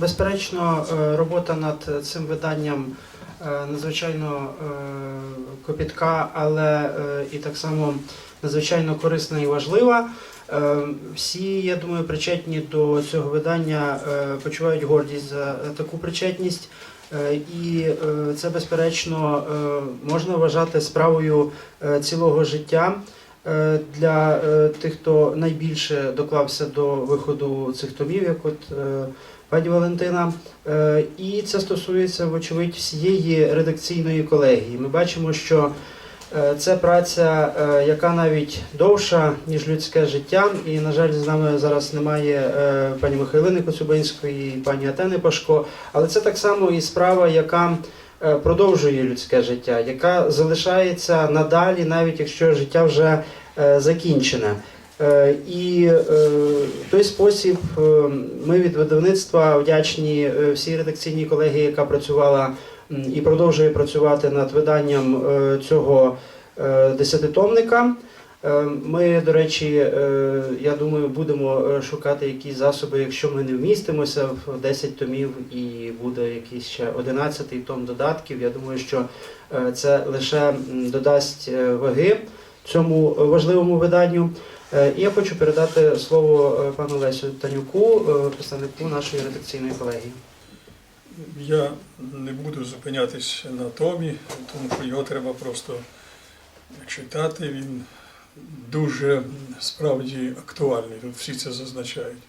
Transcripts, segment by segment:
Безперечно, е, робота над цим виданням е, надзвичайно е, копітка, але і так само надзвичайно корисна і важлива. Всі, я думаю, причетні до цього видання почувають гордість за таку причетність. Е, І е, це, безперечно, е, можна вважати справою цілого життя для тих, хто найбільше доклався до виходу цих томів, як от пані Валентина. І це стосується, вочевидь, всієї редакційної колегії. Ми бачимо, що це праця, е, яка навіть довша, ніж людське життя. І, на жаль, з нами зараз немає е, пані Михайлини Коцюбинської і пані Атени Пашко. Але це так само і справа, яка е, продовжує людське життя, яка залишається надалі, навіть якщо життя вже е, закінчене. Е, І е, в той спосіб е, ми від видавництва вдячні е, всій редакційній колегії, яка працювала і продовжує працювати над виданням е, цього е, десятитомника. Е, Ми, до речі, я думаю, будемо шукати якісь засоби, якщо ми не вмістимося в 10 томів і буде якийсь ще 11 том додатків. Я думаю, що це лише додасть ваги цьому важливому виданню. І я хочу передати слово пану Лесю Танюку, представнику нашої редакційної колегії. Я не буду зупинятись на Томі, тому що його треба просто читати. Він дуже справді актуальний. Тут всі це зазначають.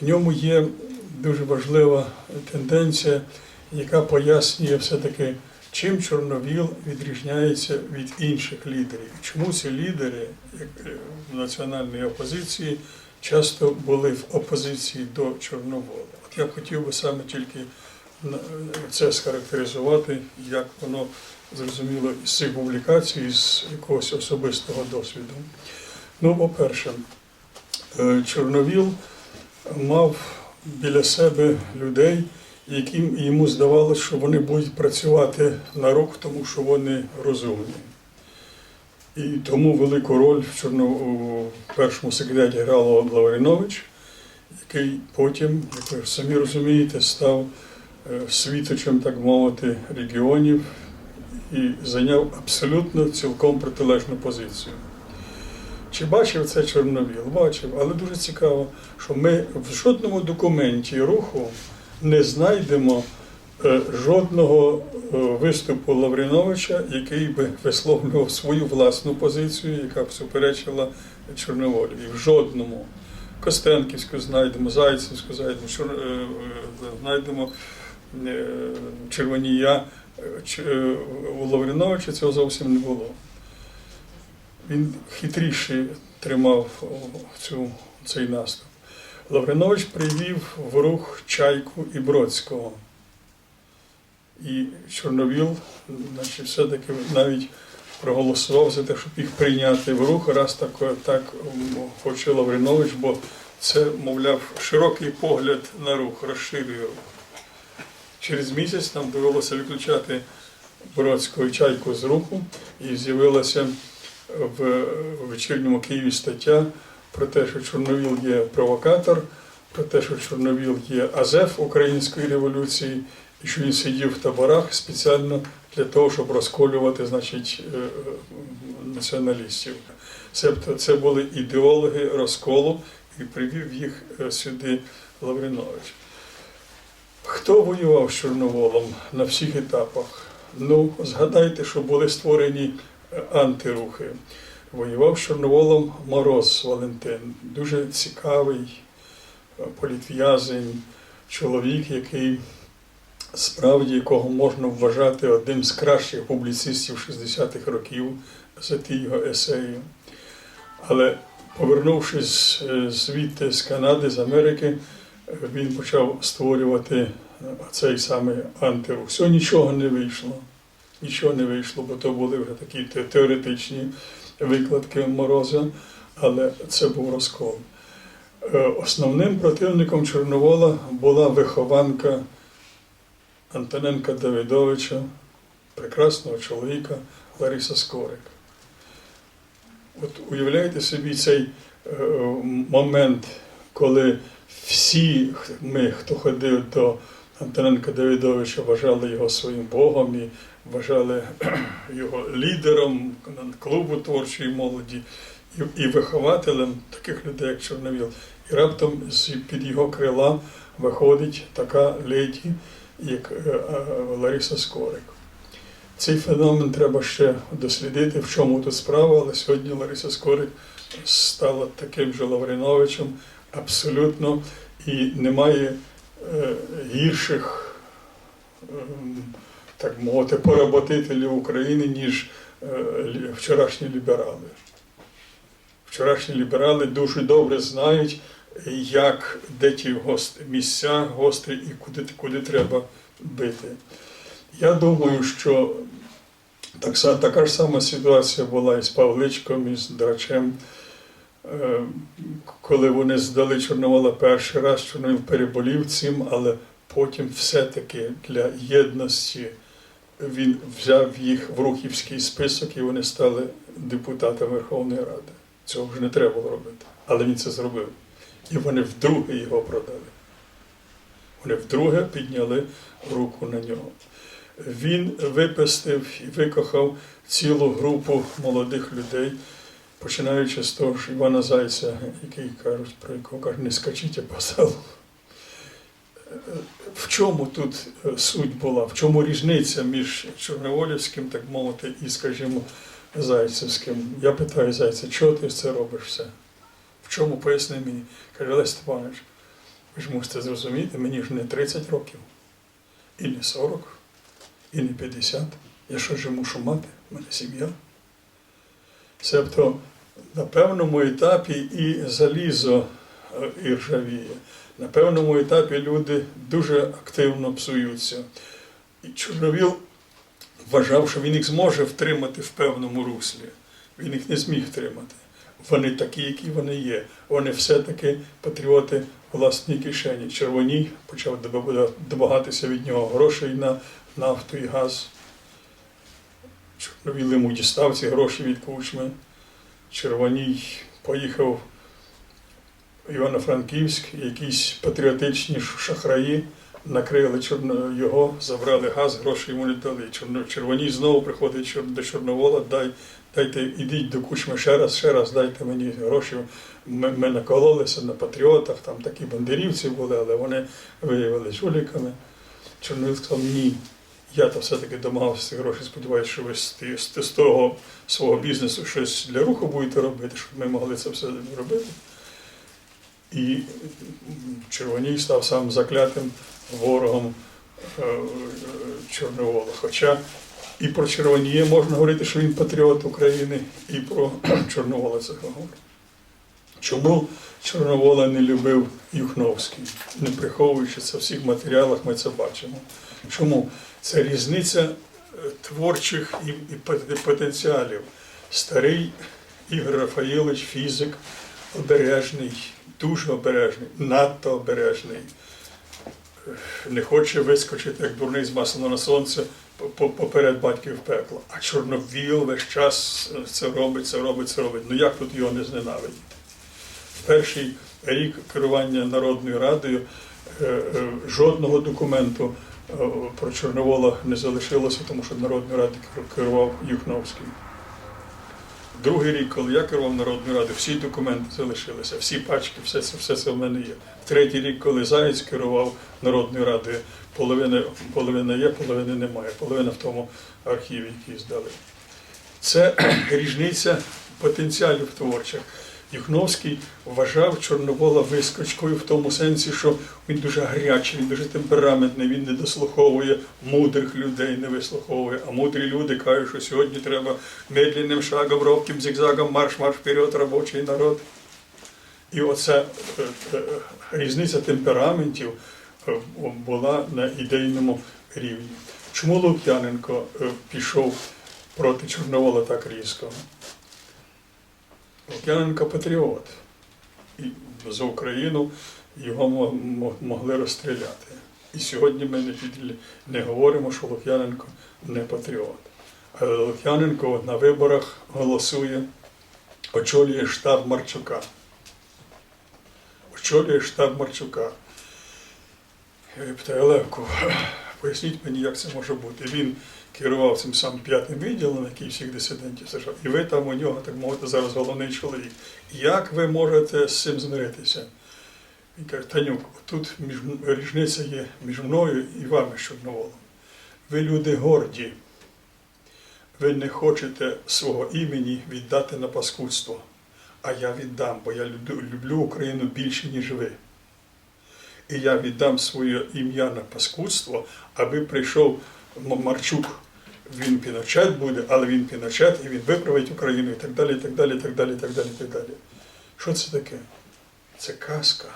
В ньому є дуже важлива тенденція, яка пояснює все-таки, чим Чорновіл відрізняється від інших лідерів. Чому ці лідери е, національної опозиції часто були в опозиції до Чорновола. Я б хотів би саме тільки це схарактеризувати, як воно зрозуміло з цих публікацій, з якогось особистого досвіду. Ну, по-перше, е, Чорновіл мав біля себе людей, яким йому здавалося, що вони будуть працювати на рух, тому що вони розумні. І тому велику роль в Чорно... у першому секретарі грав Лавринович, який потім, як ви самі розумієте, став е, світочем, так мовити, регіонів і зайняв абсолютно цілком протилежну позицію. Чи бачив це Чорновіл? Бачив, але дуже цікаво, що ми в жодному документі руху не знайдемо е, жодного е, виступу Лавриновича, який би висловлював свою власну позицію, яка б суперечила Чорноволі. В жодному. Костенківську знайдемо, Зайцевську знайдемо, Чор- е, е, знайдемо е, Червонія. У Лавриновича цього зовсім не було. Він хитріше тримав цю, цей наступ. Лавринович привів в рух Чайку і Бродського. І Чорновіл, значить, все-таки навіть проголосував за те, щоб їх прийняти в рух, раз так, так хоче Лавринович, бо це, мовляв, широкий погляд на рух, розширює рух. Через місяць нам довелося виключати Бродського і чайку з руху, і з'явилася в вечірньому Києві стаття про те, що Чорновіл є провокатор, про те, що Чорновіл є Азеф української революції, що він сидів в таборах спеціально для того, щоб розколювати значить, е, е, націоналістів. Себто це були ідеологи розколу і привів їх е, сюди Лавринович. Хто воював з Чорноволом на всіх етапах? Ну, згадайте, що були створені антирухи. Воював з Чорноволом Мороз Валентин, дуже цікавий політв'язень, чоловік, який справді якого можна вважати одним з кращих публіцистів 60-х років за ті його есеї. Але повернувшись е, звідти з Канади, з Америки, е, він почав створювати е, цей самий антирух. Всього нічого не вийшло. Нічого не вийшло, бо то були вже такі теоретичні викладки Мороза, але це був розкол. Основним противником Чорновола була вихованка Антоненка Давидовича, прекрасного чоловіка Лариса Скорик. От уявляєте собі цей е, момент, коли всі ми, хто ходив до Антоненка Давидовича, вважали його своїм Богом і вважали його лідером клубу творчої молоді і, вихователем таких людей, як Чорновіл. І раптом під його крила виходить така леді, як е, е, Лариса Скорик. Цей феномен треба ще дослідити, в чому тут справа, але сьогодні Лариса Скорик стала таким же Лавриновичем абсолютно і немає е, гірших, ем, так мовити, поработителів України, ніж вчорашні ліберали. Вчорашні ліберали дуже добре знають, як де ті гост, місця гострі і куди, куди треба бити. Я думаю, що так, така ж сама ситуація була і з Павличком, і з Драчем. Е, Коли вони здали Чорновола перший раз, Чорновіл переболів цим, але потім все-таки для єдності він взяв їх в рухівський список і вони стали депутатами Верховної Ради. Цього вже не треба було робити. Але він це зробив. І вони вдруге його продали. Вони вдруге підняли руку на нього. Він випустив і викохав цілу групу молодих людей, починаючи з того ж Івана Зайця, який кажуть, про якого кажуть, не скачіть, по залу. В чому тут е, суть була? В чому різниця між Чорноволівським, так мовити, і, скажімо, Зайцевським? Я питаю Зайця, чого ти це робиш все? В чому поясни мені? Каже, Олесь Степанович, ви ж мусите зрозуміти, мені ж не 30 років, і не 40, і не 50. Я що ж мушу мати? У мене сім'я. Себто на певному етапі і залізо е, і ржавіє. На певному етапі люди дуже активно псуються. І Чорновіл вважав, що він їх зможе втримати в певному руслі. Він їх не зміг втримати. Вони такі, які вони є. Вони все-таки патріоти власній кишені. Червоній почав домагатися від нього грошей на нафту і газ. Чорновіл йому дістав ці гроші від кучми. Червоній поїхав в Івано-Франківськ, якісь патріотичні шахраї накрили його, забрали газ, гроші йому не дали. Червоній знову приходить до Чорновола, дай, дайте, ідіть до кучми ще раз, ще раз, дайте мені гроші. Ми, ми накололися на патріотах, там такі бандерівці були, але вони виявилися жуліками. Чорновіл сказав, ні. Я то все-таки домагався цих грошей, сподіваюся, що ви з, з, того свого бізнесу щось для руху будете робити, щоб ми могли це все робити. І Червоній став сам заклятим ворогом е, е, Чорновола. Хоча і про Червоніє можна говорити, що він патріот України, і про Чорновола це говорить. Чому Чорновола не любив Юхновський? Не приховуючи це в всіх матеріалах, ми це бачимо. Чому? Це різниця е, творчих і, потенціалів. Старий Ігор Рафаїлович, фізик, обережний, дуже обережний, надто обережний. Е, Не хоче вискочити, як дурний з масла на сонце, поперед батьків в пекло. А Чорновіл весь час е, це робить, це робить, це робить. Ну як тут його не зненавидіти? Перший рік керування Народною Радою е, е, жодного документу про Чорновола не залишилося, тому що Народною Радою керував Юхновський. Другий рік, коли я керував Народною Радою, всі документи залишилися, всі пачки, все це, все це в мене є. Третій рік, коли Заєць керував Народною Радою, половина, половина є, половини немає. Половина в тому архіві, який здали. Це різниця потенціалів творчих. Юхновський вважав Чорновола вискочкою в тому сенсі, що він дуже гарячий, він дуже темпераментний, він не дослуховує мудрих людей, не вислуховує. А мудрі люди кажуть, що сьогодні треба медленним шагом, робким зигзагом, марш, марш вперед, робочий народ. І оця е, е, різниця темпераментів була на ідейному рівні. Чому Лук'яненко е, пішов проти Чорновола так різко? Лук'яненко патріот. І за Україну його мо- мо- могли розстріляти. І сьогодні ми не, під, не говоримо, що Лук'яненко не патріот. Але Лук'яненко на виборах голосує, очолює штаб Марчука. Очолює штаб Марчука. Я питаю, Левку, поясніть мені, як це може бути. Він керував цим самим п'ятим відділом, який всіх дисидентів США. І ви там у нього, так мовити, зараз головний чоловік. Як ви можете з цим змиритися? Він каже, Танюк, тут між, різниця є між мною і вами, Чорноволом. Ви люди горді. Ви не хочете свого імені віддати на паскудство. А я віддам, бо я люблю Україну більше, ніж ви. І я віддам своє ім'я на паскудство, аби прийшов Марчук. Він Піночет буде, але він Піночет, і він виправить Україну, і так далі, і так далі, і так далі, і так далі, і так далі. Що це таке? Це казка.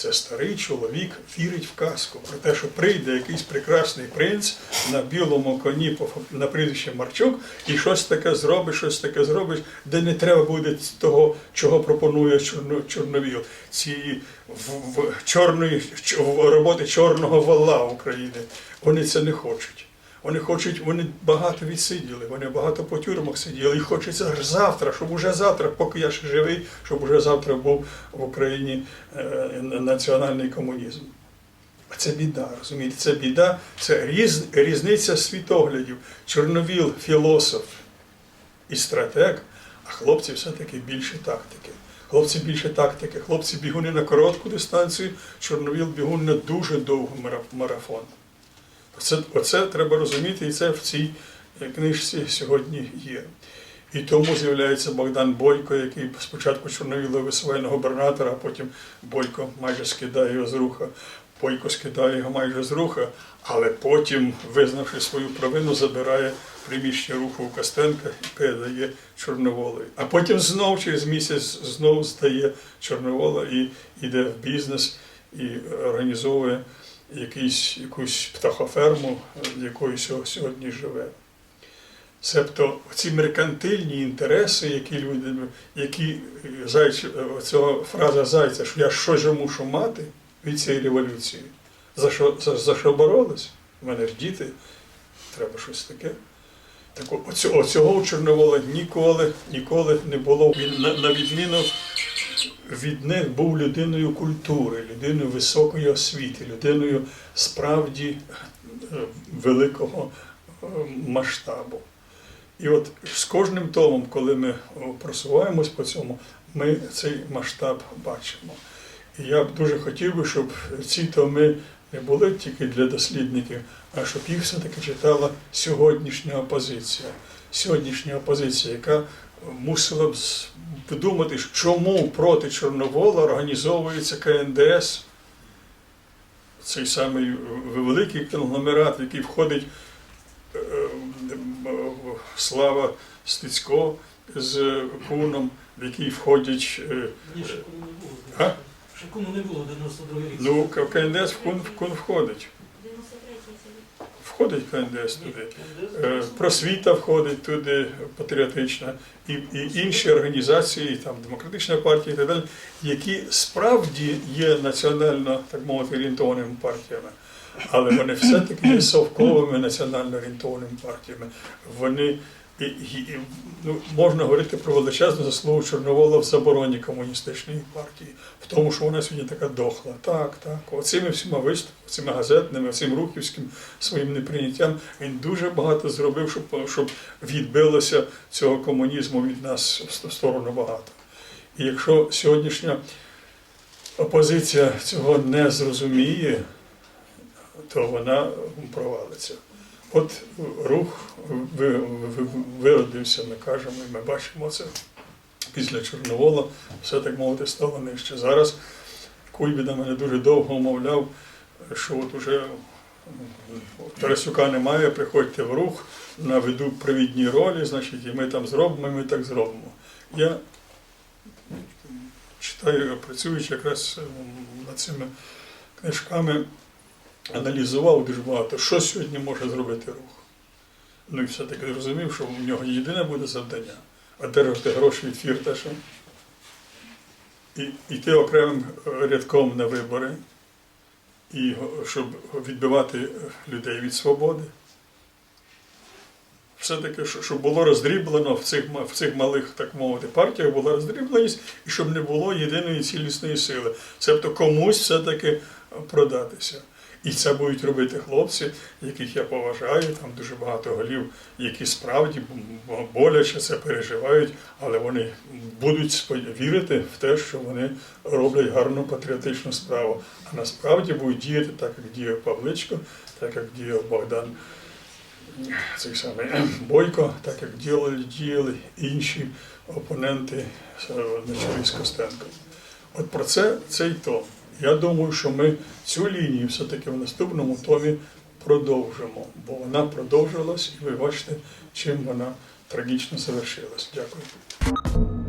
Це старий чоловік вірить в казку про те, що прийде якийсь прекрасний принц на білому коні на прізвище Марчук і щось таке зробить, щось таке зробить, де не треба буде того, чого пропонує Чорно- Чорновіл. Ці в, в, чорної в роботи чорного вала України. Вони це не хочуть. Вони хочуть, вони багато відсиділи, вони багато по тюрмах сиділи. І хочеться завтра, щоб уже завтра, поки я ще живий, щоб уже завтра був в Україні е, національний комунізм. А це біда, розумієте? Це біда, це різ, різниця світоглядів. Чорновіл філософ і стратег, а хлопці все-таки більше тактики. Хлопці більше тактики, хлопці бігуни на коротку дистанцію, чорновіл бігун на дуже мара- марафон. Оце, оце треба розуміти, і це в цій е, книжці сьогодні є. І тому з'являється Богдан Бойко, який спочатку Чорновіла висуває на губернатора, а потім Бойко майже скидає його з руха. Бойко скидає його майже з руха, але потім, визнавши свою провину, забирає приміщення руху у Костенка і передає Чорноволові. А потім знов через місяць знов здає Чорновола і йде в бізнес і організовує якийсь, якусь птахоферму, в якої сьогодні живе. Себто ці меркантильні інтереси, які люди, які зайць, цього фраза зайця, що я щось же мушу мати від цієї революції. За що, за, за що боролись? У мене ж діти, треба щось таке. Так оцього у Чорновола ніколи, ніколи не було. Він на, на відміну від них був людиною культури, людиною високої освіти, людиною справді е, великого е, масштабу. І от з кожним томом, коли ми просуваємось по цьому, ми цей масштаб бачимо. І я б дуже хотів би, щоб ці томи не були тільки для дослідників, а щоб їх все-таки читала сьогоднішня опозиція. Сьогоднішня опозиція, яка мусила б подумати, чому проти Чорновола організовується КНДС, цей самий великий конгломерат, в який входить е, Слава Стецько з Куном, в який входять. е, Ні, не було. Не було, 92 рік. Ну, КНДС в Кун, в Кун входить. 93 це Входить КНДС туди. Е, Просвіта входить туди патріотична, і, і інші організації, там демократична партія і так далі, які справді є національно, так мовити, орієнтованими партіями. Але вони все-таки є совковими національно орієнтованими партіями. Вони і, і, ну, можна говорити про величезну заслугу Чорновола в забороні комуністичної партії, в тому, що вона сьогодні така дохла. Так, так. Оцими всіма виступами, цими газетними, цим рухівським своїм неприйняттям він дуже багато зробив, щоб, щоб відбилося цього комунізму від нас в сторону багато. І якщо сьогоднішня опозиція цього не зрозуміє, то вона провалиться. От рух ви- ви- виродився, ми кажемо, і ми бачимо це після Чорновола, все так мовити стало нижче. Зараз Куйбіда мене дуже довго умовляв, що от уже Тарасюка немає, приходьте в рух, наведу привідні ролі, значить, і ми там зробимо, і ми так зробимо. Я читаю, працюючи якраз над цими книжками, аналізував дуже багато, що сьогодні може зробити рух. Ну і все-таки зрозумів, що в нього єдине буде завдання одержати гроші від фірташа, і йти окремим е, рядком на вибори, і щоб відбивати е, людей від свободи. Все-таки, щоб було роздріблено в цих, в цих малих, так мовити, партіях була роздрібленість, і щоб не було єдиної цілісної сили. Себто комусь все-таки продатися. І це будуть робити хлопці, яких я поважаю, там дуже багато голів, які справді боляче це переживають, але вони будуть вірити в те, що вони роблять гарну патріотичну справу. А насправді будуть діяти так, як діяв Павличко, так як діяв Богдан цей самий Бойко, так як діяли, діяли інші опоненти е, на чолі з Костенком. От про це цей том. Я думаю, що ми цю лінію все-таки в наступному томі продовжимо, бо вона продовжилась, і ви бачите, чим вона трагічно завершилась. Дякую.